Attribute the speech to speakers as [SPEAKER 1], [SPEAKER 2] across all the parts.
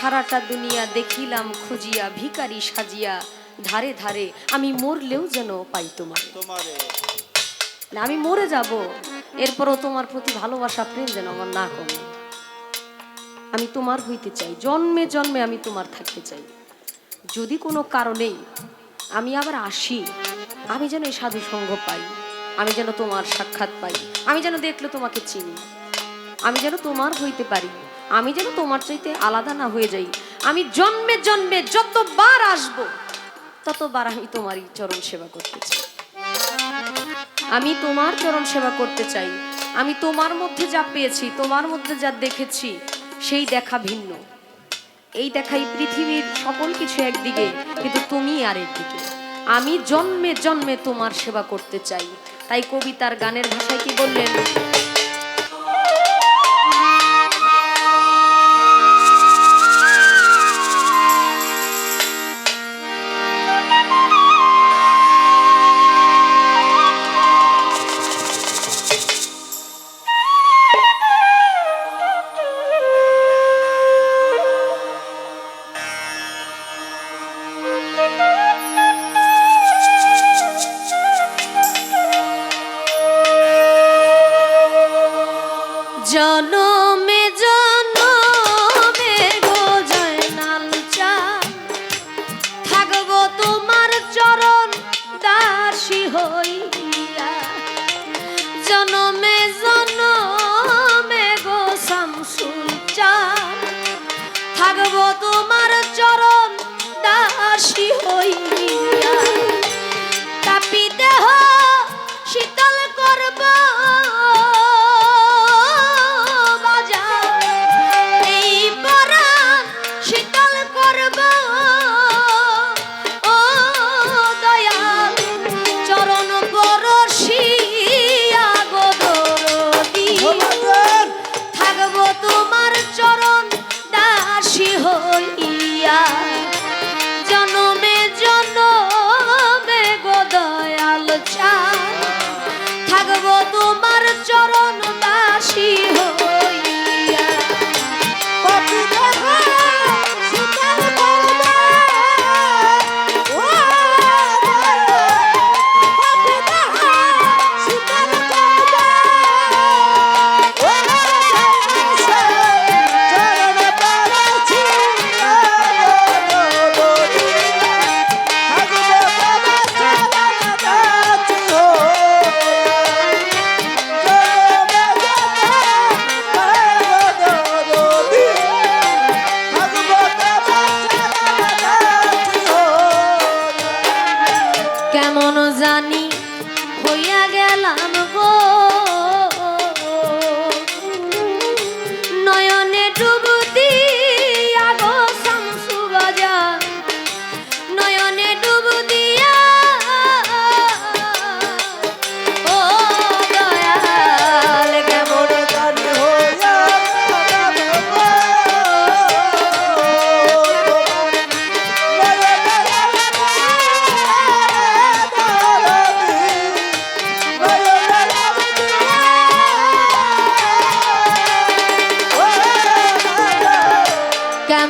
[SPEAKER 1] সারাটা দুনিয়া দেখিলাম খুঁজিয়া ভিকারি সাজিয়া। ধারে ধারে আমি মরলেও যেন পাই তোমার। আমি মরে যাব। এরপরও তোমার প্রতি ভালোবাসা প্রেম যেন আমার না কমে। আমি তোমার হইতে চাই। জন্মে জন্মে আমি তোমার থাকতে চাই। যদি কোনো কারণেই আমি আবার আসি আমি যেন এই সাধু সঙ্গ পাই। আমি যেন তোমার সাক্ষাৎ পাই। আমি যেন দেখলে তোমাকে চিনি। আমি যেন তোমার হইতে পারি। আমি যেন তোমার চাইতে আলাদা না হয়ে যাই। আমি জন্মে জন্মে যতবার আসব, ততবার আমি তোমারই চরণ সেবা করতে চাই। আমি তোমার চরণ সেবা করতে চাই। আমি তোমার মধ্যে যা পেয়েছি, তোমার মধ্যে যা দেখেছি, সেই দেখা ভিন্ন। এই দেখাই পৃথিবীর সকল কিছু একদিকে, কিন্তু তুমি আরেকদিকে আমি জন্মে জন্মে তোমার সেবা করতে চাই। তাই কবিতার গানের ভাষায় কি বললেন? দাসী হইয়া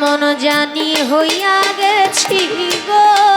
[SPEAKER 1] কেমন জানি হইয়া গেছি গো।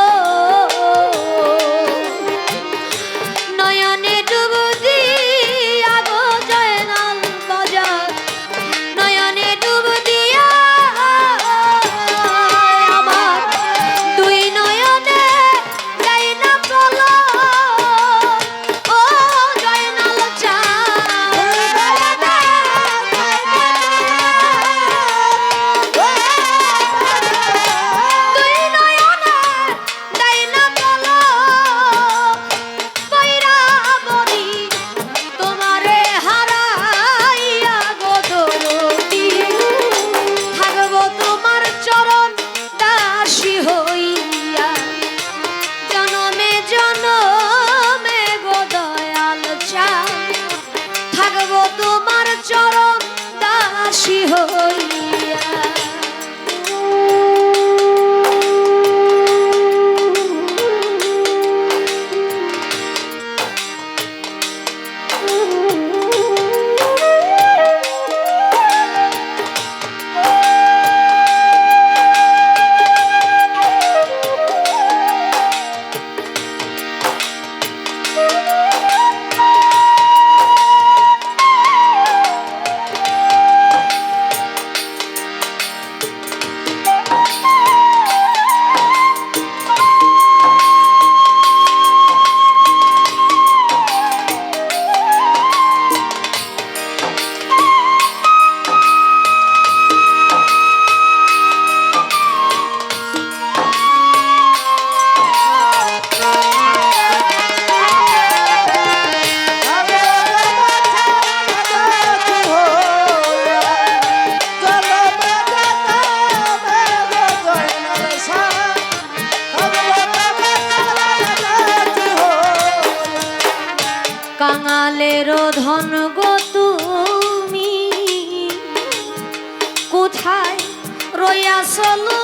[SPEAKER 1] রইয়াছ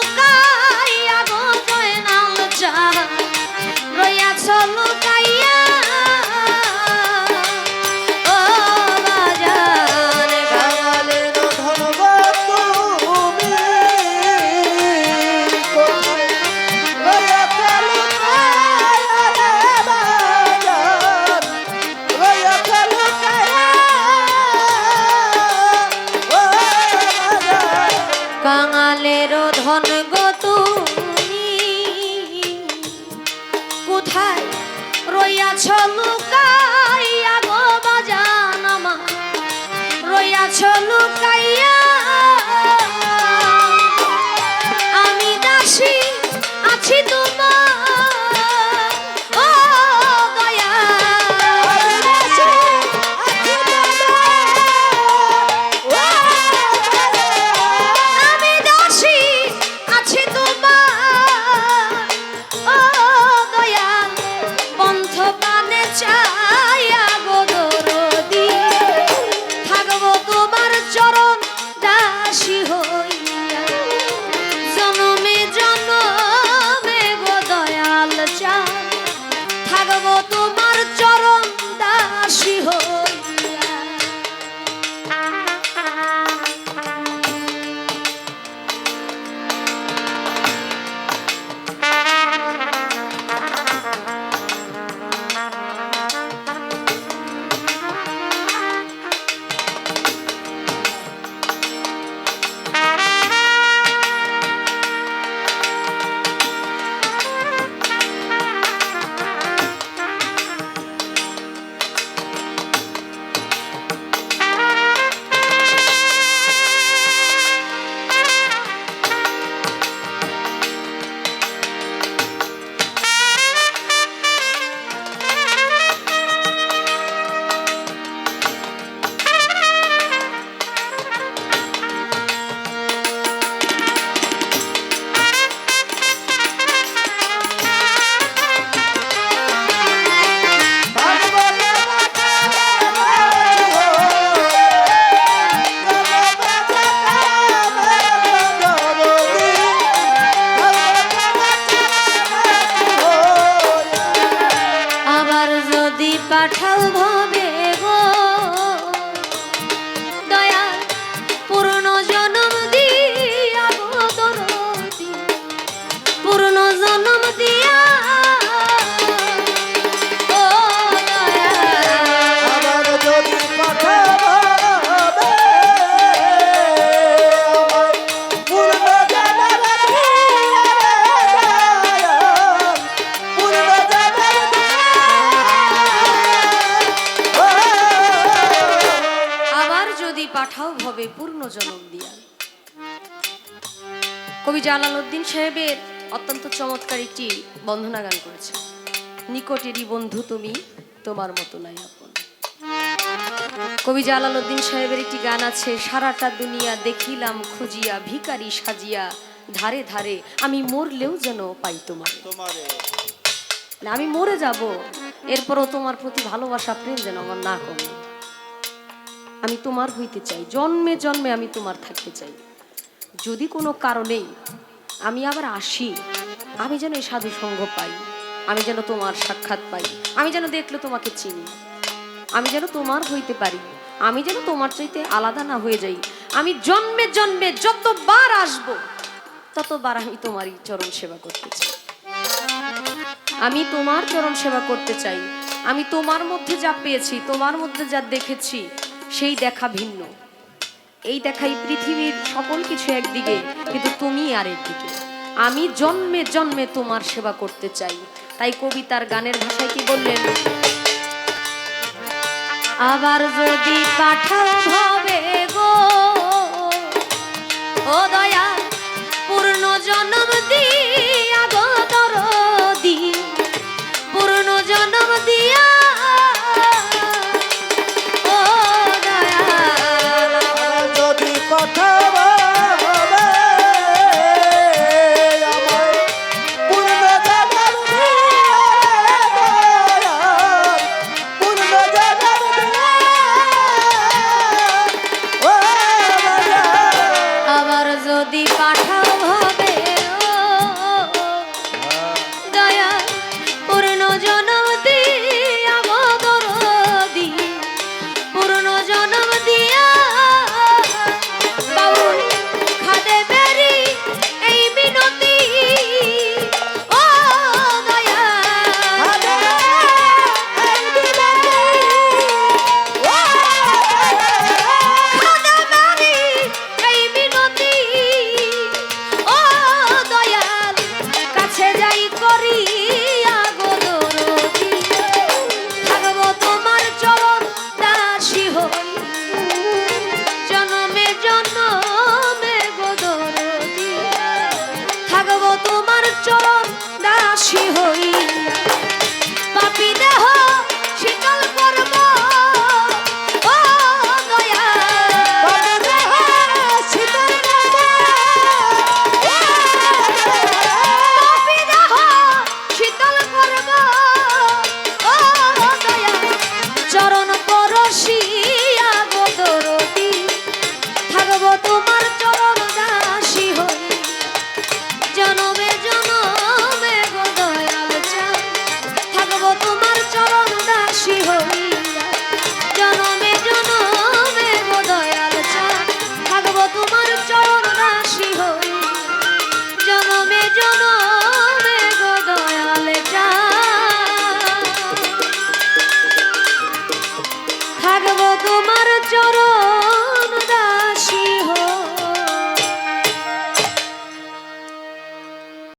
[SPEAKER 1] ভবে পূর্ণ জনম দিয়া। কবি জালালউদ্দিন সাহেবের অত্যন্ত চমৎকার একটি বন্ধনা গান করেছে নিকটেরই বন্ধু তুমি তোমার মতো নাই আপন। কবি জালালউদ্দিন সাহেবের একটি গান আছে সারাটা দুনিয়া দেখিলাম খুঁজিয়া ভিকারি সাজিয়া ধারে ধারে আমি মরলেও যেন পাই তোমার। আমি মরে যাব এরপরও তোমার প্রতি ভালোবাসা প্রেম যেন আমার না কমে। আমি তোমার হইতে চাই। জন্মে জন্মে আমি তোমার থাকতে চাই। যদি কোনো কারণেই আমি আবার আসি, আমি যেন এই সাধু সঙ্গ পাই, আমি যেন তোমার সাক্ষাৎ পাই, আমি যেন দেখলে তোমাকে চিনি, আমি যেন তোমার হইতে পারি, আমি যেন তোমার চাইতে আলাদা না হয়ে যাই, আমি জন্মে জন্মে যতবার আসব, ততবার আমি তোমারই চরণ সেবা করতে চাই। আমি তোমার চরণ সেবা করতে চাই। আমি তোমার মধ্যে যা পেয়েছি, তোমার মধ্যে যা দেখেছি সেই দেখা ভিন্ন। এই দেখাই পৃথিবীর সকল কিছু একদিকে, কিন্তু তুমি আরেকদিকে আমি জন্মে জন্মে তোমার সেবা করতে চাই। তাই কবিতার গানের ভাষায় কি বললেন? আবার যদি পাঠাও হবে গো, ও